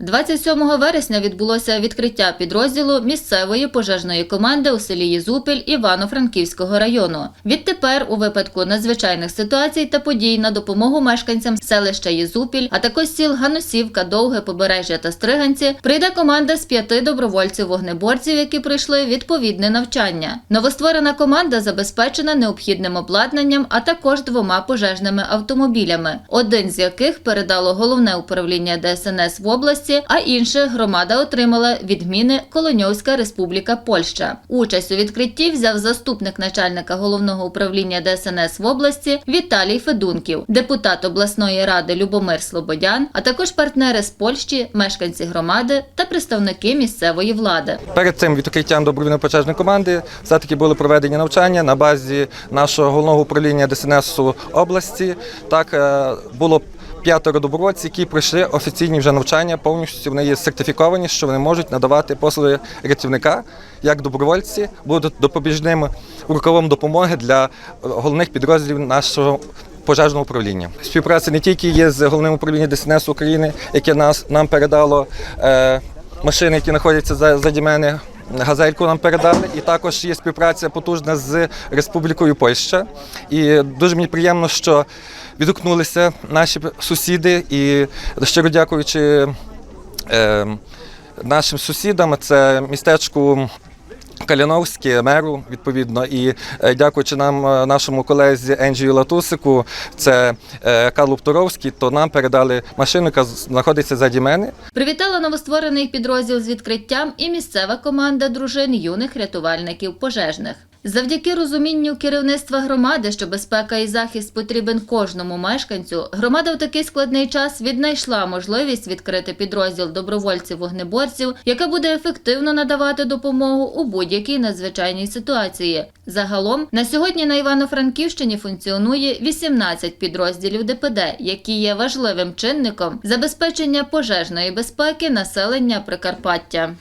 27 вересня відбулося відкриття підрозділу місцевої пожежної команди у селі Єзупіль Івано-Франківського району. Відтепер, у випадку надзвичайних ситуацій та подій на допомогу мешканцям селища Єзупіль, а також сіл Ганусівка, Довге, Побережжя та Стриганці, прийде команда з п'яти добровольців-вогнеборців, які пройшли відповідне навчання. Новостворена команда забезпечена необхідним обладнанням, а також двома пожежними автомобілями, один з яких передало головне управління ДСНС в області, а інше громада отримала відміни Колоньовська Республіка Польща. Участь у відкритті взяв заступник начальника головного управління ДСНС в області Віталій Федунків, депутат обласної ради Любомир Слободян, а також партнери з Польщі, мешканці громади та представники місцевої влади. Перед цим відкриттям добровільної пожежної команди все-таки були проведені навчання на базі нашого головного управління ДСНС області. Так е, було п'ятеро добровольців, які пройшли офіційні вже навчання. Повністю вони є сертифіковані, що вони можуть надавати послуги рятівника як добровольці, будуть допоміжним рукавом допомоги для головних підрозділів нашого. Пожежного управління співпраця не тільки є з головним управлінням ДСНС України, яке нас нам передало е, машини, які знаходяться за заді мене. Газельку нам передали, і також є співпраця потужна з Республікою Польща. І дуже мені приємно, що відгукнулися наші сусіди. І щиро дякуючи е, нашим сусідам, це містечку. Каліновське, меру, відповідно, і е, дякуючи нам, е, нашому колезі Енджію Латусику, це е, Карлу Туровський, то нам передали машину, яка знаходиться заді мене. Привітала новостворений підрозділ з відкриттям і місцева команда дружин юних рятувальників пожежних. Завдяки розумінню керівництва громади, що безпека і захист потрібен кожному мешканцю, громада в такий складний час віднайшла можливість відкрити підрозділ добровольців-вогнеборців, яка буде ефективно надавати допомогу у будь-якій надзвичайній ситуації. Загалом на сьогодні на Івано-Франківщині функціонує 18 підрозділів ДПД, які є важливим чинником забезпечення пожежної безпеки населення Прикарпаття.